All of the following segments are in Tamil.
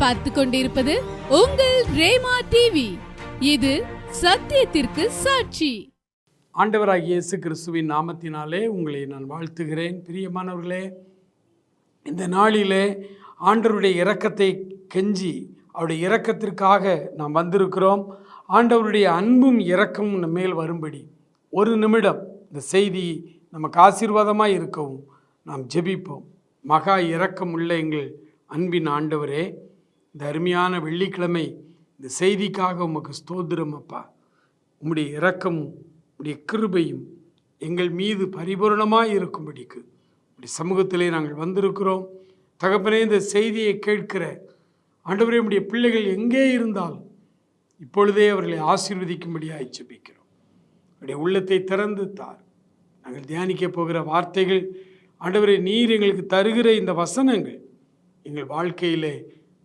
பார்த்து கொண்டிருப்பது உங்கள் ரேமா டிவி இது சத்தியத்திற்கு சாட்சி. ஆண்டவராக இயேசு கிறிஸ்துவின் நாமத்தினாலே உங்களை நான் வாழ்த்துகிறேன். பிரியமானவர்களே இந்த நாளிலே ஆண்டவருடைய இரக்கத்தை கெஞ்சி அவருடைய இரக்கத்திற்காக நாம் வந்திருக்கிறோம். ஆண்டவருடைய அன்பும் இரக்கமும் நம்ம மேல் வரும்படி ஒரு நிமிடம் இந்த செய்தி நமக்கு ஆசீர்வாதமாக இருக்கவும் நாம் ஜெபிப்போம். மகா இரக்கம் உள்ள எங்கள் அன்பின் ஆண்டவரே இந்த அருமையான வெள்ளிக்கிழமை இந்த செய்திக்காக உமக்கு ஸ்தோத்திரம் அப்பா. உம்முடைய இரக்கமும் உடைய கிருபையும் எங்கள் மீது பரிபூரணமாக இருக்கும்படிக்கு உடைய சமூகத்திலே நாங்கள் வந்திருக்கிறோம். தகப்பனே இந்த செய்தியை கேட்கிற ஆண்டவரே உம்முடைய பிள்ளைகள் எங்கே இருந்தாலும் இப்பொழுதே அவர்களை ஆசீர்வதிக்கும்படியாக ஜெபிக்கிறோம். உடைய உள்ளத்தை திறந்து தார் நாங்கள் தியானிக்க போகிற வார்த்தைகள் ஆண்டவரை நீர் எங்களுக்கு தருகிற இந்த வசனங்கள் எங்கள் வாழ்க்கையிலே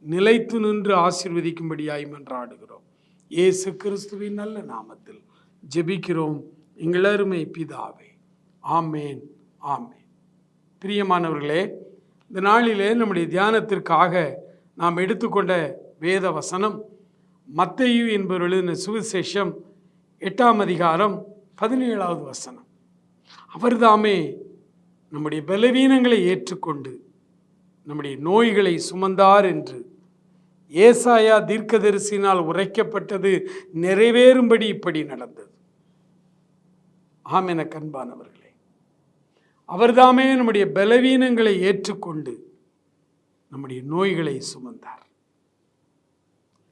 நிலைத்து நின்று ஆசிர்வதிக்கும்படியாய் மன்றாடுகிறோம். இயேசு கிறிஸ்துவின் நல்ல நாமத்தில் ஜெபிக்கிறோம். எங்களருமை பிதாவே. ஆமேன் ஆமேன். பிரியமானவர்களே இந்த நாளிலே நம்முடைய தியானத்திற்காக நாம் எடுத்துக்கொண்ட வேத வசனம் மத்தையு என்பவர் எழுதின சுவிசேஷம் எட்டாம் அதிகாரம் பதினேழாவது வசனம். அவர்தாமே நம்முடைய பலவீனங்களை ஏற்றுக்கொண்டு நம்முடைய நோய்களை சுமந்தார் என்று ஏசாயா தீர்க்கதரிசினால் உரைக்கப்பட்டது நிறைவேறும்படி இப்படி நடந்தது. ஆம் என கண்பானவர்களே அவர்தாமே நம்முடைய பலவீனங்களை ஏற்றுக்கொண்டு நம்முடைய நோய்களை சுமந்தார்.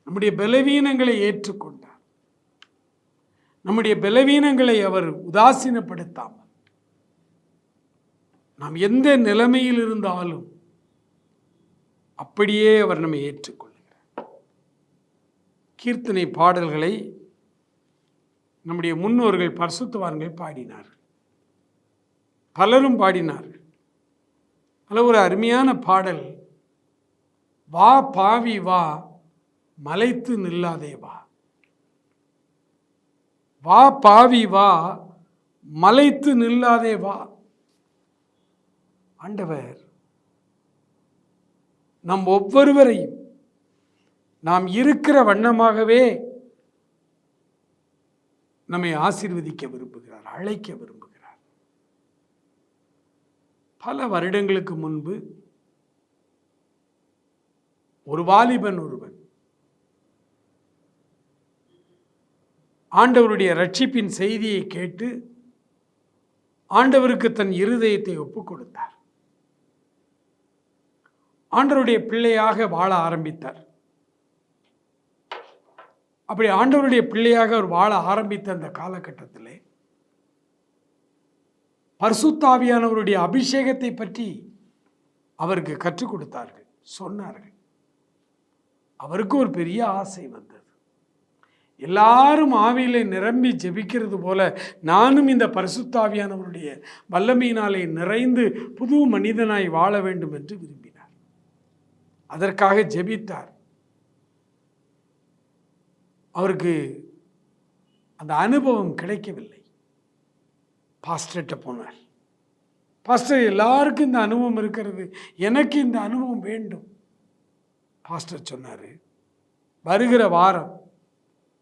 நம்முடைய பலவீனங்களை ஏற்றுக்கொண்டார். நம்முடைய பலவீனங்களை அவர் உதாசீனப்படுத்தாமல் நாம் எந்த நிலைமையில் இருந்தாலும் அப்படியே அவர் நம்மை ஏற்றுக்கொள்கிறார் கீர்த்தனை பாடல்களை நம்முடைய முன்னோர்கள் பரிசுத்தவான்கள் பாடினார்கள். பலரும் பாடினார்கள். அதில் ஒரு அருமையான பாடல். வா பாவி வா மலைத்து நில்லாதே வா. வா பாவி வா மலைத்து நில்லாதே வா. ஆண்டவர் நம் ஒவ்வொருவரையும் நாம் இருக்கிற வண்ணமாகவே நம்மை ஆசீர்வதிக்க விரும்புகிறார் அழைக்க விரும்புகிறார். பல வருடங்களுக்கு முன்பு ஒரு வாலிபன் ஒருவன் ஆண்டவருடைய ரட்சிப்பின் செய்தியை கேட்டு ஆண்டவருக்கு தன் இருதயத்தை ஒப்புக் கொடுத்தார். ஆண்டவருடைய பிள்ளையாக வாழ ஆரம்பித்தார். அப்படி ஆண்டவருடைய பிள்ளையாக அவர் வாழ ஆரம்பித்த அந்த காலகட்டத்தில் பரிசுத்தாவியானவருடைய அபிஷேகத்தை பற்றி அவருக்கு கற்றுக் கொடுத்தார்கள் சொன்னார்கள். அவருக்கு ஒரு பெரிய ஆசை வந்தது. எல்லாரும் ஆவியிலே நிரம்பி ஜெபிக்கிறது போல நானும் இந்த பரிசுத்தாவியானவருடைய வல்லமையினாலே நிறைந்து புது மனிதனாய் வாழ வேண்டும் என்று விரும்பினார். அதற்காக ஜெபித்தார். அவருக்கு அந்த அனுபவம் கிடைக்கவில்லை. பாஸ்டர்கிட்ட போனார். பாஸ்டர் எல்லாருக்கும் இந்த அனுபவம் இருக்கிறது. எனக்கு இந்த அனுபவம் வேண்டும். பாஸ்டர் சொன்னார் வருகிற வாரம்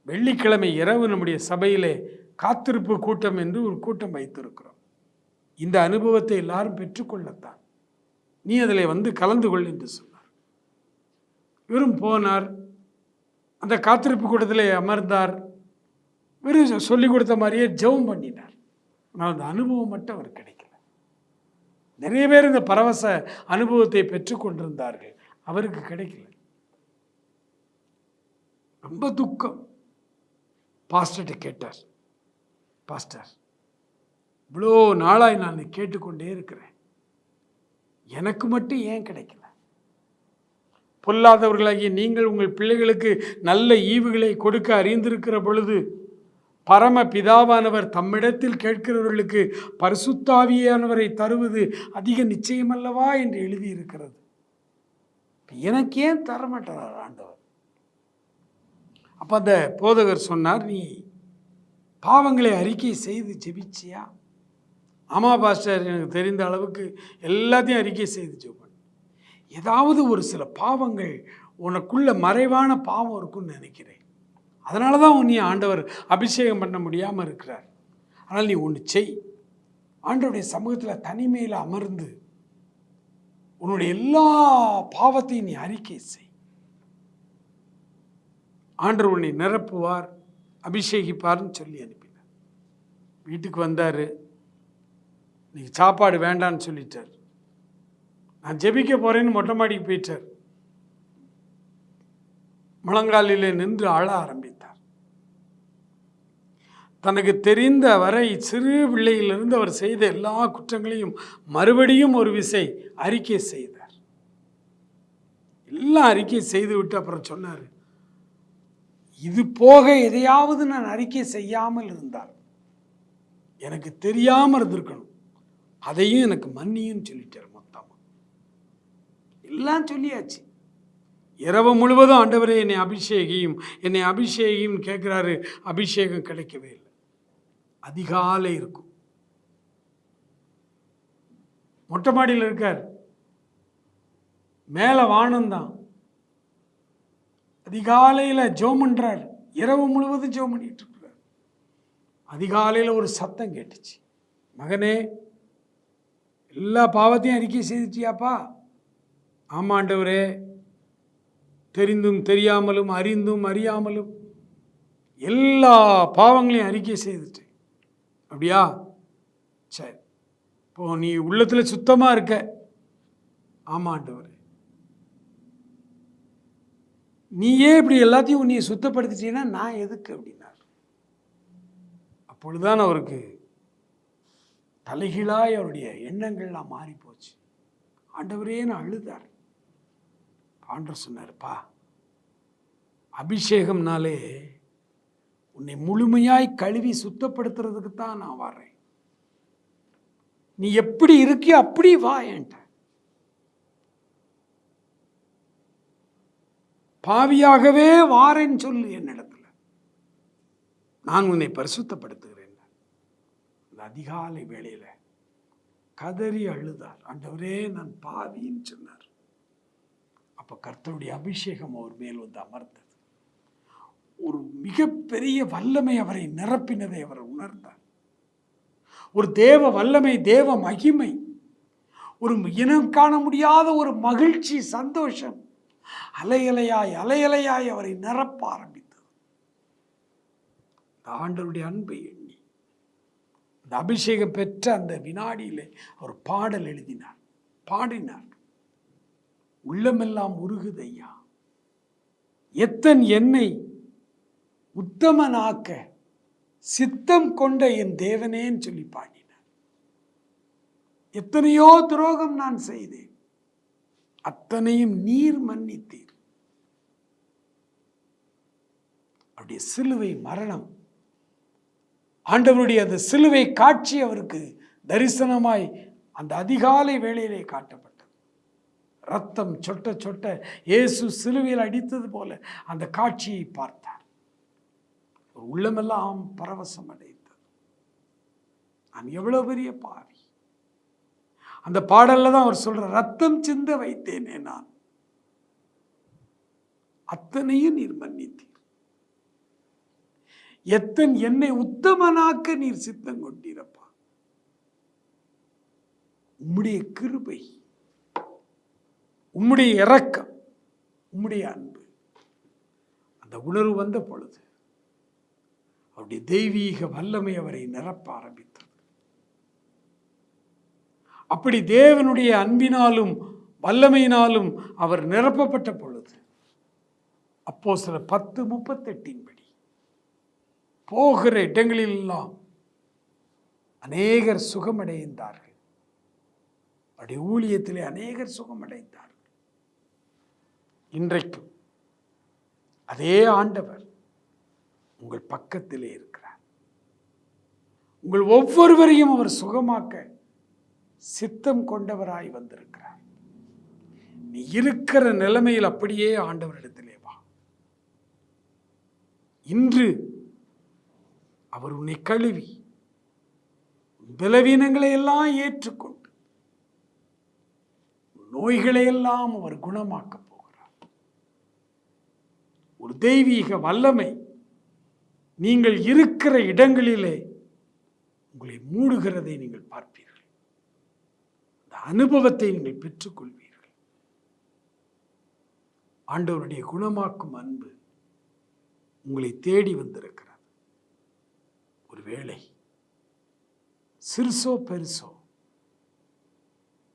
வெள்ளிக்கிழமை இரவு நம்முடைய சபையிலே காத்திருப்பு கூட்டம் என்று ஒரு கூட்டம் வைத்திருக்கிறோம். இந்த அனுபவத்தை எல்லாரும் பெற்றுக்கொள்ளத்தான். நீ அதில் வந்து கலந்து கொள் என்று சொன்னார். இவரும் போனார். அந்த காத்திருப்பு கூட்டத்தில் அமர்ந்தார். வெறும் சொல்லி கொடுத்த மாதிரியே ஜெபம் பண்ணினார். ஆனால் அந்த அனுபவம் மட்டும் அவர் கிடைக்கல. நிறைய பேர் இந்த பரவச அனுபவத்தை பெற்றுக்கொண்டிருந்தார்கள் அவருக்கு கிடைக்கல. ரொம்ப துக்கம். பாஸ்டர்கிட்ட கேட்டார். பாஸ்டர் இவ்வளோ நாளாய் நான் கேட்டுக்கொண்டே இருக்கிறேன். எனக்கு மட்டும் ஏன் கிடைக்கல? பொல்லாதவர்களாகிய நீங்கள் உங்கள் பிள்ளைகளுக்கு நல்ல ஈவுகளை கொடுக்க அறிந்திருக்கிற பொழுது பரம பிதாவானவர் தம்மிடத்தில் கேட்கிறவர்களுக்கு பரிசுத்தாவியானவரை தருவது அதிக நிச்சயமல்லவா என்று எழுதியிருக்கிறது. எனக்கு ஏன் தரமாட்டார் ஆண்டவர்? அப்போ அந்த போதகர் சொன்னார் நீ பாவங்களை அறிக்கை செய்து ஜெபிச்சியா? ஆமாம் பாஸ்டர் எனக்கு தெரிந்த அளவுக்கு எல்லாத்தையும் அறிக்கை செய்து ஜெபம் ஏதாவது ஒரு சில பாவங்கள் உனக்குள்ள மறைவான பாவம் இருக்குன்னு நினைக்கிறேன். அதனால தான் உன்னை ஆண்டவர் அபிஷேகம் பண்ண முடியாமல் இருக்கிறார். ஆனால் நீ ஒன்று செய். ஆண்டவருடைய சமூகத்தில் தனிமையில் அமர்ந்து உன்னுடைய எல்லா பாவத்தையும் நீ அறிக்கை செய். ஆண்டவர் உன்னை நிரப்புவார் அபிஷேகிப்பார்னு சொல்லி அனுப்பினார். வீட்டுக்கு வந்தார். இன்னைக்கு சாப்பாடு வேண்டான்னு சொல்லிட்டார். நான் ஜெபிக்க போகிறேன்னு மொட்டை மாடிக்கு போயிட்டார். முழங்காலிலே நின்று அழ ஆரம்பித்தார். தனக்கு தெரிந்த வரை சிறு பிள்ளையிலிருந்து அவர் செய்த எல்லா குற்றங்களையும் மறுபடியும் ஒரு விசை அறிக்கை செய்தார். எல்லாம் அறிக்கை செய்து விட்டு அப்புறம் சொன்னார் இது போக எதையாவது நான் அறிக்கை செய்யாமல் இருந்தால் எனக்கு தெரியாமல் இருந்திருக்கணும். அதையும் எனக்கு மன்னியும் சொல்லிட்டார். எல்லாம் சொல்லியாச்சு. இரவு முழுவதும் ஆண்டவரே என்னை அபிஷேகியும் என்னை அபிஷேகியும் கேட்குறாரு. அபிஷேகம் கிடைக்கவே இல்லை. அதிகாலை இருக்கும். மொட்டை மாடியில் இருக்கார். மேலே வானந்தான் அதிகாலையில் ஜோம் பண்ணுறார் இரவு முழுவதும் ஜோம் பண்ணிட்டு இருக்கிறார். அதிகாலையில் ஒரு சத்தம் கேட்டுச்சு. மகனே எல்லா பாவத்தையும் அறிக்கை செய்துட்டியாப்பா? ஆமாண்டவரே தெரிந்தும் தெரியாமலும் அறிந்தும் அறியாமலும் எல்லா பாவங்களையும் அறிக்கை செய்துட்டு அப்படியா? சரி. இப்போ நீ உள்ளத்தில் சுத்தமாக இருக்க. ஆமாண்டவரே. நீயே இப்படி எல்லாத்தையும் உன்னைய சுத்தப்படுத்திட்டீங்கன்னா நான் எதுக்கு அப்படின்னார். அப்பொழுதுதான் அவருக்கு தலைகீழாய் அவருடைய எண்ணங்கள்லாம் மாறி போச்சு நான் அழுதார். ஆண்டர் சொன்னார்ப்பா அபிஷேகம்னாலே உன்னை முழுமையாய் கழுவி சுத்தப்படுத்துறதுக்கு தான் நான் வர்றேன் நீ எப்படி இருக்கியோ அப்படி வா என்கிட்ட பாவியாகவே வாரேன்னு சொல்லு என்னிடத்துல. நான் உன்னை பரிசுத்தப்படுத்துகிறேன். அந்த அதிகாலை வேளையில் கதறி அழுதார். ஆண்டவரே நான் பாவின்னு சொன்னார். அப்போ கர்த்தருடைய அபிஷேகம் அவர் மேல் வந்து அமர்ந்தது. ஒரு மிகப்பெரிய வல்லமை அவரை நிரப்பினதை அவர் உணர்ந்தார். ஒரு தேவ வல்லமை தேவ மகிமை ஒரு இனம் காண முடியாத ஒரு மகிழ்ச்சி சந்தோஷம் அலையலையாய் அலையலையாய் அவரை நிரப்ப ஆரம்பித்தது. இந்த அன்பை எண்ணி இந்த அபிஷேகம் பெற்ற அந்த வினாடியிலே அவர் பாடல் எழுதினார் பாடினார். உள்ளமெல்லாம் உருகுதையா? எத்தன் என்னை உத்தமனாக்க சித்தம் கொண்ட என் தேவனேன்னு சொல்லி பாடினார். எத்தனையோ துரோகம் நான் செய்தேன். அத்தனையும் நீர் மன்னித்தீர். அவருடைய சிலுவை மரணம். ஆண்டவருடைய அந்த சிலுவை காட்சி அவருக்கு தரிசனமாய் அந்த அதிகாலை வேளையிலே காட்டப்பட்டது. ரத்தம் சொட்ட சொட்ட இயேசு சிலுவையில் அடித்தது போல அந்த காட்சியை பார்த்தார். ஒரு உள்ளமெல்லாம் பரவசம் அடைந்தது. நான் எவ்வளோ பெரிய பாவி. அந்த பாடல்ல தான் அவர் சொல்கிற ரத்தம் சிந்த வைத்தேனே நான். அத்தனையும் நீர் மன்னித்தீர். எத்தன் என்னை உத்தமனாக்க நீர் சித்தம் கொண்டீரப்பா உம்முடைய கிருபை உம்முடைய இறக்கம் உம்முடைய அன்பு. அந்த உணர்வு வந்த பொழுது அவருடைய தெய்வீக வல்லமை அவரை நிரப்ப ஆரம்பித்தது. அப்படி தேவனுடைய அன்பினாலும் வல்லமையினாலும் அவர் நிரப்பப்பட்ட பொழுது அப்போ சில பத்து முப்பத்தெட்டின் படி போகிற இடங்களிலெல்லாம் அநேகர் சுகமடைந்தார்கள். அவருடைய ஊழியத்திலே அநேகர் சுகமடைந்தார்கள். இன்றைக்கும் அதே ஆண்டவர் உங்கள் பக்கத்திலே இருக்கிறார். உங்கள் ஒவ்வொருவரையும் அவர் சுகமாக்க சித்தம் கொண்டவராய் வந்திருக்கிறார். நீ இருக்கிற நிலைமையில் அப்படியே ஆண்டவரிடத்திலே வா. இன்று அவர் உன்னை கழுவி பலவீனங்களை எல்லாம் ஏற்றுக்கொண்டு நோய்களை எல்லாம் அவர் குணமாக்கப் ஒரு தெய்வீக வல்லமை. நீங்கள் இருக்கிற இடங்களிலே உங்களை மூடுகிறதை நீங்கள் பார்ப்பீர்கள். அந்த அனுபவத்தை நீங்கள் பெற்றுக்கொள்வீர்கள். ஆண்டவருடைய குணமாக்கும் அன்பு உங்களை தேடி வந்திருக்கிறது. ஒருவேளை சிறுசோ பெருசோ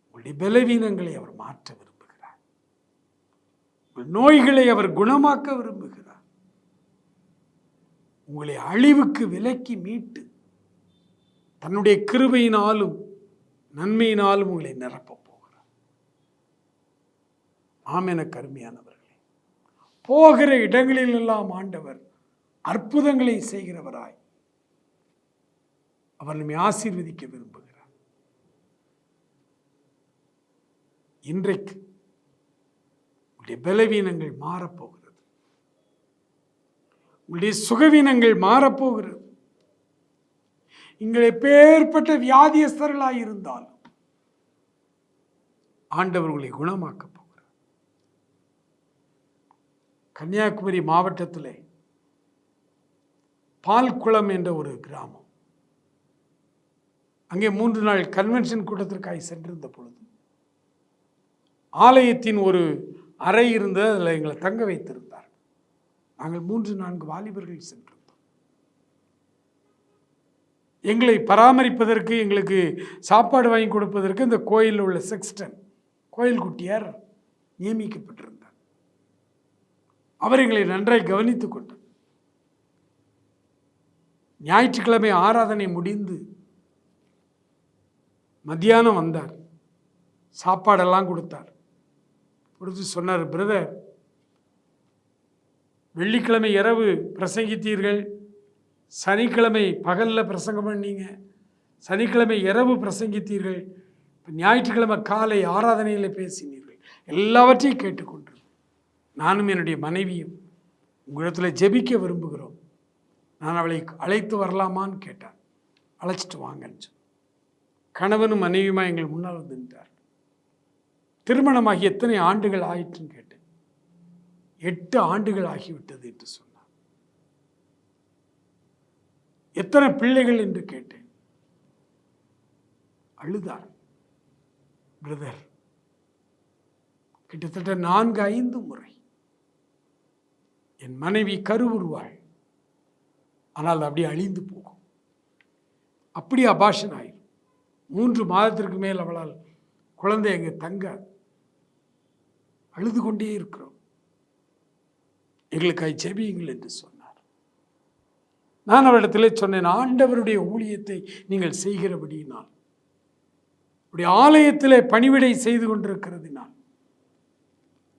உங்களுடைய பலவீனங்களை அவர் மாற்ற விரும்புகிறார். நோய்களை அவர் குணமாக்க விரும்புகிறார். உங்களை அழிவுக்கு விலக்கி மீட்டு தன்னுடைய கிருபையினாலும் நன்மையினாலும் உங்களை நிரப்பப் போகிறார். ஆம் கருமையானவர்களே? போகிற இடங்களிலெல்லாம் ஆண்டவர் அற்புதங்களை செய்கிறவராய் அவர் நம்மை ஆசீர்வதிக்க விரும்புகிறார். இன்றைக்கு உங்களுடைய பலவீனங்கள் மாறப்போகிறது. உங்களுடைய சுகவீனங்கள் மாறப்போகிறது. நீங்கள் எப்பேற்பட்ட வியாதியஸ்தர்களாக இருந்தாலும் ஆண்டவர்களை குணமாக்க குணமாக்கப் போகிறார். கன்னியாகுமரி மாவட்டத்தில் பால்குளம் என்ற ஒரு கிராமம். அங்கே மூன்று நாள் கன்வென்ஷன் கூட்டத்திற்காக சென்றிருந்த பொழுது ஆலயத்தின் ஒரு அறை இருந்தது அதில் எங்களை தங்க வைத்திருந்தார். நாங்கள் மூன்று நான்கு வாலிபர்கள் சென்றிருந்தோம். எங்களை பராமரிப்பதற்கு எங்களுக்கு சாப்பாடு வாங்கி கொடுப்பதற்கு இந்த கோயிலில் உள்ள செக்ஸ்டன் கோயில் குட்டியார் நியமிக்கப்பட்டிருந்தார். அவர் எங்களை நன்றாய் கவனித்துக் கொண்டார். ஞாயிற்றுக்கிழமை ஆராதனை முடிந்து மத்தியானம் வந்தார். சாப்பாடெல்லாம் கொடுத்தார். கொடுத்து சொன்னார் பிரதர் வெள்ளிக்கிழமை இரவு பிரசங்கித்தீர்கள். சனிக்கிழமை பகலில் பிரசங்கம் பண்ணீங்க. சனிக்கிழமை இரவு பிரசங்கித்தீர்கள். இப்போ ஞாயிற்றுக்கிழமை காலை ஆராதனையில் பேசினீர்கள். எல்லாவற்றையும் கேட்டுக்கொண்டு நானும் என்னுடைய மனைவியும் உங்களிடத்தில் ஜெபிக்க விரும்புகிறோம். நான் அவளை அழைத்து வரலாமான்னு கேட்டான். அழைச்சிட்டு வாங்கன்னு சொன்னேன். கணவனும் மனைவியுமா எங்கள் முன்னால் வந்து நின்றார் திருமணமாகி எத்தனை ஆண்டுகள் ஆயிற்றுன்னு கேட்டேன். எட்டு ஆண்டுகள் ஆகிவிட்டது என்று சொன்னார். எத்தனை பிள்ளைகள் என்று கேட்டேன். அழுதார். பிரதர் கிட்டத்தட்ட நான்கு ஐந்து முறை என் மனைவி கருவுருவாள் ஆனால் அப்படியே அழிந்து போகும். அப்படி அபாஷன் ஆயிரும். மூன்று மாதத்திற்கு மேல் அவளால் குழந்தை அங்கே தங்காது அழுது கொண்டே இருக்கிறோம். எங்களுக்காய் ஜெபியுங்கள் என்று சொன்னார். நான் அவரிடத்தில் சொன்னேன் ஆண்டவருடைய ஊழியத்தை நீங்கள் செய்கிறபடியினால் உடைய ஆலயத்திலே பணிவிடை செய்து கொண்டிருக்கிறதுனால்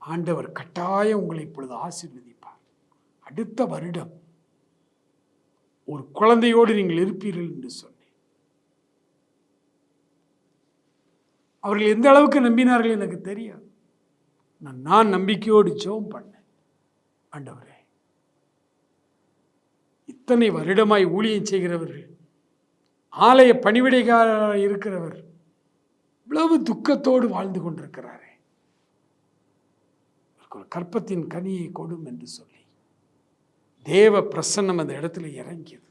ஆண்டவர் கட்டாயம் உங்களை இப்பொழுது ஆசீர்வதிப்பார். அடுத்த வருடம் ஒரு குழந்தையோடு நீங்கள் இருப்பீர்கள் என்று சொன்னேன். அவர்கள் எந்த அளவுக்கு நம்பினார்கள் எனக்கு தெரியாது. நான் நான் நம்பிக்கையோடு ஜெபம் பண்ணேன். ஆண்டவரே இத்தனை வருடமாய் ஊழியம் செய்கிறவர்கள் ஆலய பணிவிடைக்காரராக இருக்கிறவர் இவ்வளவு துக்கத்தோடு வாழ்ந்து கொண்டிருக்கிறாரே. ஒரு கற்பத்தின் கனியை கொடும் என்று சொல்லி தேவ பிரசன்னம் அந்த இடத்துல இறங்கியது.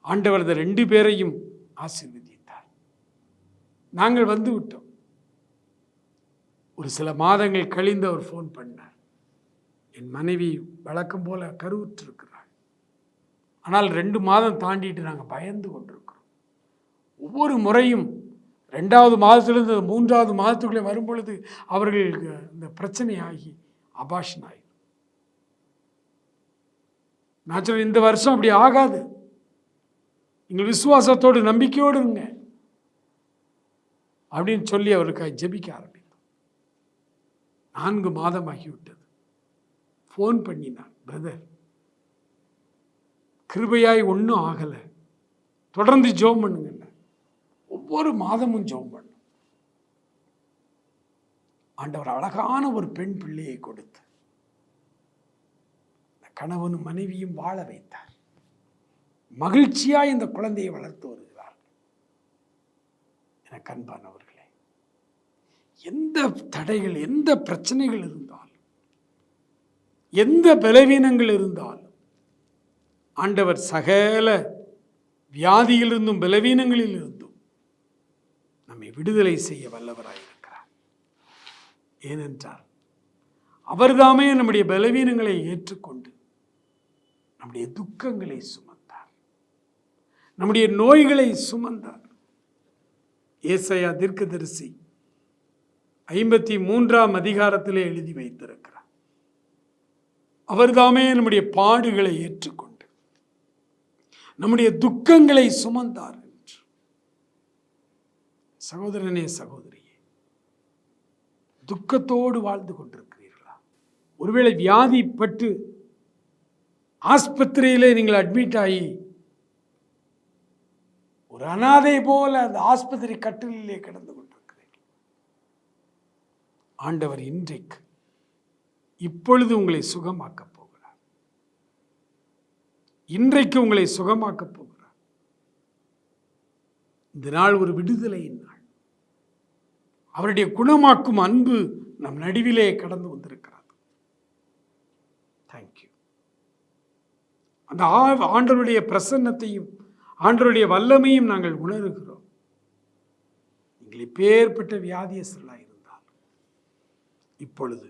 ஆண்டவர் அந்த ரெண்டு பேரையும் ஆசீர்வதித்தார். நாங்கள் வந்து விட்டோம். ஒரு சில மாதங்கள் கழிந்து அவர் ஃபோன் பண்ணார். என் மனைவி வழக்கம் போல கருவுற்றிருக்கிறாள். ஆனால் ரெண்டு மாதம் தாண்டிட்டு நாங்கள் பயந்து கொண்டிருக்கிறோம். ஒவ்வொரு முறையும் ரெண்டாவது மாதத்திலிருந்து மூன்றாவது மாதத்துக்குள்ளே வரும் பொழுது அவர்களுக்கு இந்த பிரச்சனை ஆகி அபாஷன் ஆகி நான் சொல்ல இந்த வருஷம் அப்படி ஆகாது. நீங்கள் விசுவாசத்தோடு நம்பிக்கையோடு இருங்க. அப்படின்னு சொல்லி அவருக்காக ஜெபிக்க ஆரம்பி நான்கு மாதம் ஆகிவிட்டது ஃபோன் பண்ணினான் பிரதர் கிருபையாய் ஒன்றும் ஆகலை. தொடர்ந்து ஜோம் பண்ணுங்க ஒவ்வொரு மாதமும் ஜோம் பண்ணும். ஆண்டவர் அழகான ஒரு பெண் பிள்ளையை கொடுத்து கணவனும் மனைவியும் வாழ வைத்தார். மகிழ்ச்சியாய் இந்த குழந்தையை வளர்த்து வருகிறார். எனக்கு கண்பானவர்கள் எந்த தடைகள் எந்த பிரச்சனைகள் இருந்தாலும் எந்த பலவீனங்கள் இருந்தாலும் ஆண்டவர் சகல வியாதியிலிருந்தும் பலவீனங்களிலிருந்தும் நம்மை விடுதலை செய்ய வல்லவராயிருக்கிறார் ஏனென்றால் அவர்தாமே நம்முடைய பலவீனங்களை ஏற்றுக்கொண்டு நம்முடைய துக்கங்களை சுமந்தார். நம்முடைய நோய்களை சுமந்தார். ஏசையா தீர்க்கதரிசி ஐம்பத்தி மூன்றாம் அதிகாரத்திலே எழுதி வைத்திருக்கிறார். அவர்தாமே நம்முடைய பாடுகளை ஏற்றுக்கொண்டு நம்முடைய துக்கங்களை சுமந்தார் என்று. சகோதரனே சகோதரியே துக்கத்தோடு வாழ்ந்து கொண்டிருக்கிறீர்களா? ஒருவேளை வியாதிப்பட்டு ஆஸ்பத்திரியிலே நீங்கள் அட்மிட் ஆகி ஒரு அனாதை போல அந்த ஆஸ்பத்திரி கட்டிலே கிடந்து கொண்டு ஆண்டவர் இன்றைக்கு இப்பொழுது உங்களை சுகமாக்கப் போகிறார். இன்றைக்கு உங்களை சுகமாக்கப் போகிறார். இந்த நாள் ஒரு விடுதலையின் நாள். அவருடைய குணமாக்கும் அன்பு நம் நடுவிலே கடந்து வந்திருக்கிறது. தேங்க்யூ அந்த ஆ- ஆண்டவருடைய பிரசன்னத்தையும் ஆண்டருடைய வல்லமையும் நாங்கள் உணர்கிறோம். நீங்கள் இப்பேற்பட்ட வியாதியஸ்தர்களாக இருந்தால் இப்பொழுது.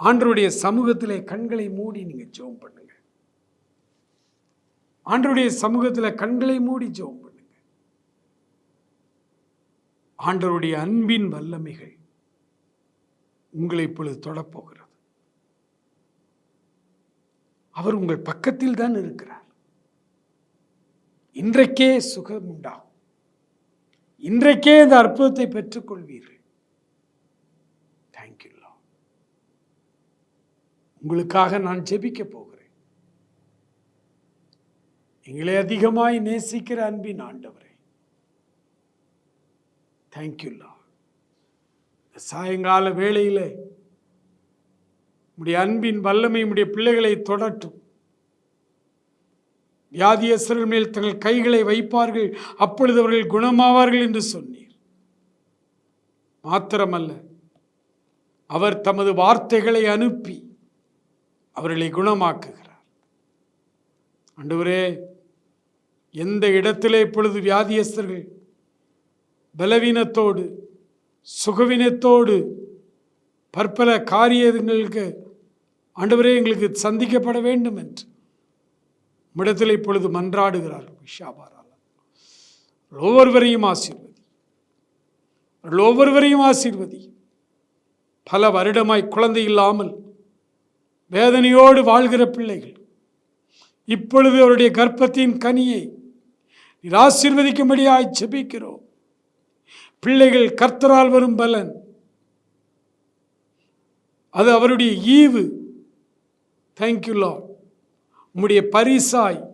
ஆண்டருடைய சமூகத்திலே கண்களை மூடி நீங்க ஜெபம் பண்ணுங்க. ஆண்டருடைய சமூகத்தில் கண்களை மூடி ஜெபம் பண்ணுங்க. ஆண்டவருடைய அன்பின் வல்லமைகள் உங்களை இப்பொழுது தொடப்போகிறது. அவர் உங்கள் பக்கத்தில் தான் இருக்கிறார். இன்றைக்கே சுகம் உண்டாகும் இன்றைக்கே இந்த அற்புதத்தை பெற்றுக்கொள்வீர்கள். தேங்க்யூ உங்களுக்காக நான் ஜெபிக்க போகிறேன். எங்களை அதிகமாய் நேசிக்கிற அன்பின் ஆண்டவரே. லா சாயங்கால வேளையில் உடைய அன்பின் வல்லமை உடைய பிள்ளைகளை தொடட்டும். வியாதியஸ்தர்கள் மேல் தங்கள் கைகளை வைப்பார்கள் அப்பொழுது அவர்கள் குணமாவார்கள் என்று சொன்னீர். மாத்திரமல்ல அவர் தமது வார்த்தைகளை அனுப்பி அவர்களை குணமாக்குகிறார். அன்றுவரே எந்த இடத்திலே இப்பொழுது வியாதியஸ்தர்கள் பலவீனத்தோடு சுகவீனத்தோடு பற்பல காரியங்களுக்கு ஆண்டவரே எங்களுக்கு சந்திக்கப்பட வேண்டும் என்று இடத்தில் இப்பொழுது மன்றாடுகிறார் விஷாபாரால் ஒவ்வொருவரையும் ஆசீர்வதி. ஒவ்வொருவரையும் ஆசீர்வதி. பல வருடமாய் குழந்தை இல்லாமல் வேதனையோடு வாழ்கிற பிள்ளைகள் இப்பொழுது அவருடைய கர்ப்பத்தின் கனியை நீர் ஆசீர்வதிக்கும்படியாய் பிள்ளைகள் கர்த்தரால் வரும் பலன். அது அவருடைய ஈவு. தேங்க்யூ லா உம்முடைய பரிசாய்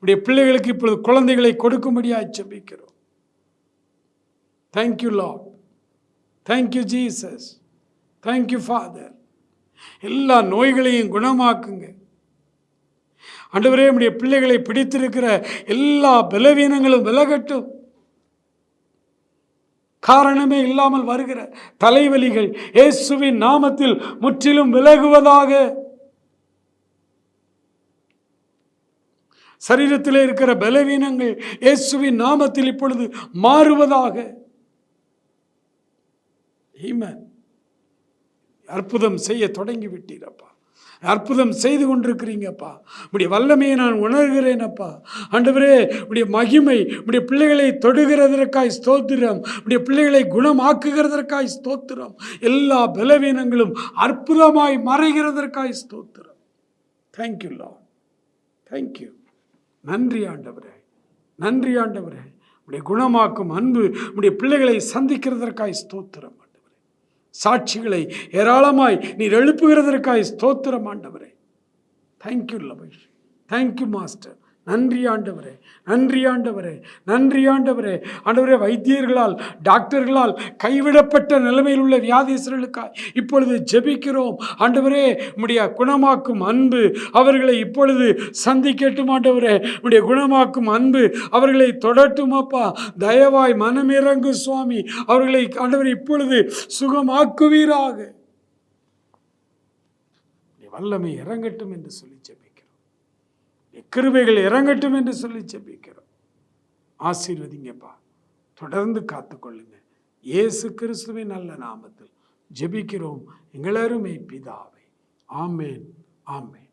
உடைய பிள்ளைகளுக்கு இப்பொழுது குழந்தைகளை கொடுக்கும்படியாய் செபிக்கிறோம் thank you Lord thank you Jesus thank you father எல்லா நோய்களையும் குணமாக்குங்க. ஆண்டவரே நம்முடைய பிள்ளைகளை பிடித்திருக்கிற எல்லா பலவீனங்களும் விலகட்டும். காரணமே இல்லாமல் வருகிற தலைவலிகள் இயேசுவின் நாமத்தில் முற்றிலும் விலகுவதாக. சரீரத்தில் இருக்கிற பலவீனங்கள் இயேசுவின் நாமத்தில் இப்பொழுது மாறுவதாக. ஈமன் அற்புதம் செய்ய தொடங்கி விட்டீரப்பா அற்புதம் செய்து கொண்டிருக்கிறீங்கப்பா. உடைய வல்லமையை நான் உணர்கிறேனப்பா. ஆண்டவரே உடைய மகிமை உடைய பிள்ளைகளை தொடுகிறதற்காய் ஸ்தோத்திரம். உடைய பிள்ளைகளை குணமாக்குகிறதற்காய் ஸ்தோத்திரம். எல்லா பலவீனங்களும் அற்புதமாய் மறைகிறதற்காய் ஸ்தோத்திரம். தேங்க்யூ லா தேங்க்யூ நன்றி ஆண்டவரே. நன்றி ஆண்டவரே. உடைய குணமாக்கும் அன்பு உடைய பிள்ளைகளை சந்திக்கிறதற்காய் ஸ்தோத்திரம். சாட்சிகளை ஏராளமாய் நீர் எழுப்புகிறதற்காய் ஸ்தோத்திரம் ஆண்டவரே. தேங்க்யூ லபேஷ் தேங்க்யூ மாஸ்டர் நன்றி ஆண்டவரே நன்றி ஆண்டவரே நன்றி ஆண்டவரே. ஆண்டவரே வைத்தியர்களால் டாக்டர்களால் கைவிடப்பட்ட நிலைமையில் உள்ள வியாதீசர்களுக்காய் இப்பொழுது ஜெபிக்கிறோம். ஆண்டவரே உடைய குணமாக்கும் அன்பு அவர்களை இப்பொழுது சந்திக்கட்டும் ஆண்டவரே. உடைய குணமாக்கும் அன்பு அவர்களை தொடட்டும் அப்பா. தயவாய் மனமிறங்கு சுவாமி. அவர்களை ஆண்டவரை இப்பொழுது சுகமாக்குவீராக. வல்லமை இறங்கட்டும் என்று சொல்லி ஜெபி கிருபைகள் இறங்கட்டும் என்று சொல்லி ஜெபிக்கிறோம். ஆசீர்வதிங்கப்பா. தொடர்ந்து காத்துக்கொள்ளுங்க. இயேசு கிறிஸ்துவின் நல்ல நாமத்தில் ஜெபிக்கிறோம். எங்களருமே பிதாவை. ஆமேன். ஆமேன்.